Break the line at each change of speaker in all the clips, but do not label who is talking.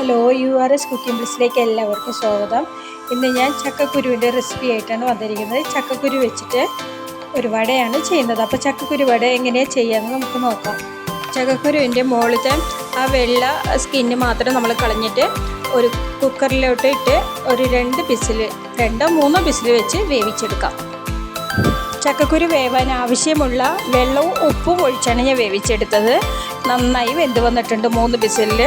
Hello U R S cooking ബ്ലിസിലേക്ക് എല്ലാവർക്കും സ്വാഗതം. ഇന്ന് ഞാൻ ചക്കക്കുരുവിന്റെ റെസിപ്പി ആയിട്ടാണ് വന്നിരിക്കുന്നത്. ചക്കക്കുരു വെച്ചിട്ട് ഒരു വടയാണ് ചെയ്യുന്നത്. അപ്പോൾ ചക്കക്കുരു വട എങ്ങനെയാണ് ചെയ്യാമെന്ന് നമുക്ക് നോക്കാം. ചക്കക്കുരുവിന്റെ മുകളിലത്തെ ആ വെള്ള സ്കിന്ന് മാത്രം നമ്മൾ കളഞ്ഞിട്ട് ഒരു കുക്കറിലോട്ട് ഇട്ട് ഒരു രണ്ട് പിസിൽ രണ്ടോ മൂന്നോ പിസിൽ വെച്ച് വേവിച്ചെടുക്കാം. ചക്കക്കുരു വേവാൻ ആവശ്യമുള്ള വെള്ളവും ഉപ്പും ഒഴിച്ചാണ് ഞാൻ വേവിച്ചെടുത്തത്. നന്നായി വെന്ത് വന്നിട്ടുണ്ട് മൂന്ന് ബിസിലിൽ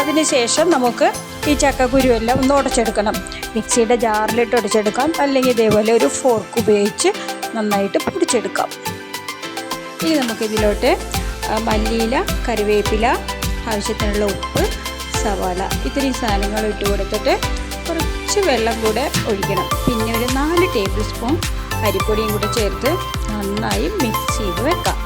അതിനുശേഷം നമുക്ക് ഈ ചക്കക്കുരു എല്ലാം ഒന്ന് ഉടച്ചെടുക്കണം. മിക്സിയുടെ ജാറിലിട്ട് ഉടച്ചെടുക്കാം. അല്ലെങ്കിൽ ഇതേപോലെ ഒരു ഫോർക്ക് ഉപയോഗിച്ച് നന്നായിട്ട് പൊടിച്ചെടുക്കാം. ഇനി നമുക്കിതിലോട്ട് മല്ലിയില കറിവേപ്പില ആവശ്യത്തിനുള്ള ഉപ്പ് സവാള ഇത്രയും സാധനങ്ങൾ ഇട്ട് കൊടുത്തിട്ട് കുറച്ച് വെള്ളം കൂടെ ഒഴിക്കണം. പിന്നെ ഒരു നാല് ടേബിൾ സ്പൂൺ അരിപ്പൊടിയും കൂടി ചേർത്ത് നന്നായി മിക്സ് ചെയ്ത് വെക്കാം.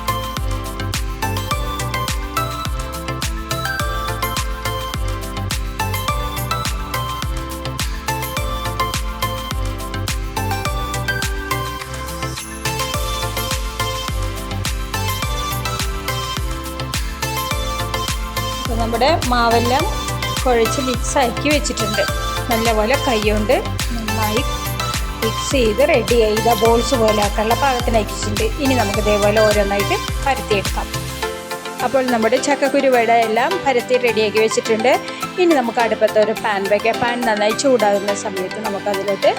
നമ്മുടെ മാവെല്ലാം കുഴച്ച് മിക്സ് ആക്കി വെച്ചിട്ടുണ്ട്. നല്ലപോലെ കൈ കൊണ്ട് നന്നായി മിക്സ് ചെയ്ത് റെഡി ചെയ്ത ബോൾസ് പോലെ ആക്കാനുള്ള പാകത്തിനാക്കിയിട്ടുണ്ട് ഇനി നമുക്ക് ഇതേപോലെ ഓരോന്നായിട്ട് പരത്തിയെടുക്കാം. അപ്പോൾ നമ്മുടെ ചക്കക്കുരു വട എല്ലാം പരത്തി റെഡിയാക്കി വെച്ചിട്ടുണ്ട്. ഇനി നമുക്ക് അടുപ്പത്ത് ഒരു പാൻ വയ്ക്കാം പാൻ നന്നായി ചൂടാകുന്ന സമയത്ത് നമുക്ക് നമുക്കതിലോട്ട്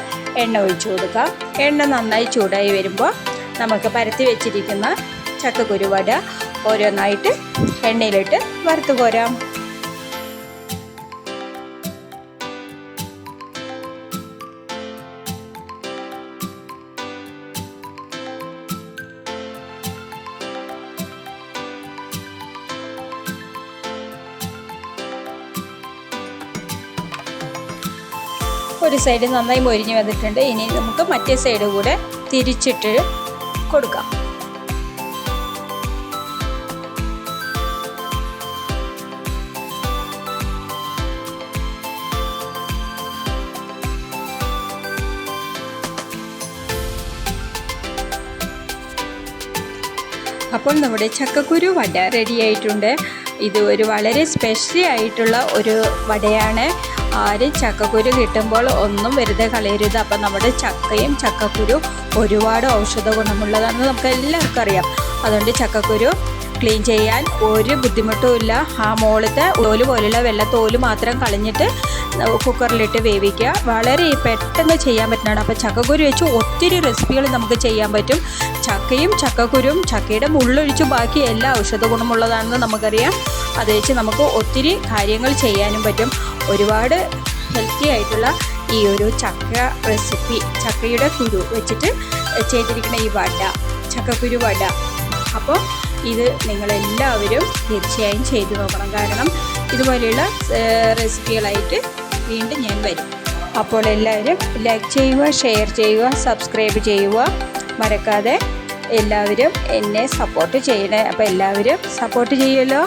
എണ്ണ ഒഴിച്ചു കൊടുക്കാം. എണ്ണ നന്നായി ചൂടായി വരുമ്പോൾ നമുക്ക് പരത്തി വെച്ചിരിക്കുന്ന ചക്കക്കുരു വട ഓരോന്നായിട്ട് എണ്ണയിലിട്ട് വറുത്ത് കോരാം. ഒരു സൈഡ് നന്നായി മൊരിഞ്ഞ് വന്നിട്ടുണ്ട്. ഇനി നമുക്ക് മറ്റേ സൈഡ് കൂടെ തിരിച്ചിട്ട് കൊടുക്കാം. അപ്പോൾ നമ്മുടെ ചക്കക്കുരു വട റെഡിയായിട്ടുണ്ട് ഇത് ഒരു വളരെ സ്പെഷ്യൽ ആയിട്ടുള്ള ഒരു വടയാണ്. ആരും ചക്കക്കുരു കിട്ടുമ്പോൾ ഒന്നും വെറുതെ കളയരുത്. അപ്പം നമ്മുടെ ചക്കയും ചക്കക്കുരു ഒരുപാട് ഔഷധ ഗുണമുള്ളതാണെന്ന് നമുക്ക് എല്ലാവർക്കും അറിയാം. അതുകൊണ്ട് ചക്കക്കുരു ക്ലീൻ ചെയ്യാൻ ഒരു ബുദ്ധിമുട്ടുമില്ല ആ മുകളിലത്തെ തോൽ പോലുള്ള വെള്ള തോൽ മാത്രം കളഞ്ഞിട്ട് കുക്കറിലിട്ട് വേവിക്കുക. വളരെ പെട്ടെന്ന് ചെയ്യാൻ പറ്റുന്നതാണ്. അപ്പോൾ ചക്കക്കുരു വെച്ച് ഒത്തിരി റെസിപ്പികൾ നമുക്ക് ചെയ്യാൻ പറ്റും. ചക്കയും ചക്കക്കുരും ചക്കയുടെ മുള്ളൊഴിച്ച് ബാക്കി എല്ലാ ഔഷധ ഗുണമുള്ളതാണെന്ന് നമുക്കറിയാം. അത് വെച്ച് നമുക്ക് ഒത്തിരി കാര്യങ്ങൾ ചെയ്യാനും പറ്റും. ഒരുപാട് ഹെൽത്തി ആയിട്ടുള്ള ഈ ഒരു ചക്ക റെസിപ്പി ചക്കയുടെ കുരു വെച്ചിട്ട് ചെയ്തിരിക്കുന്ന ഈ വട ചക്കക്കുരു വട. അപ്പോൾ ഇത് നിങ്ങളെല്ലാവരും തീർച്ചയായും ചെയ്തു നോക്കണം. കാരണം ഇതുപോലെയുള്ള റെസിപ്പികളായിട്ട് വീണ്ടും ഞാൻ വരും. അപ്പോൾ എല്ലാവരും ലൈക്ക് ചെയ്യുക ഷെയർ ചെയ്യുക സബ്സ്ക്രൈബ് ചെയ്യുക. മറക്കാതെ എല്ലാവരും എന്നെ സപ്പോർട്ട് ചെയ്യണേ. അപ്പോൾ എല്ലാവരും സപ്പോർട്ട് ചെയ്യുമല്ലോ.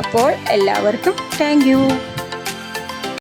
അപ്പോൾ എല്ലാവർക്കും താങ്ക്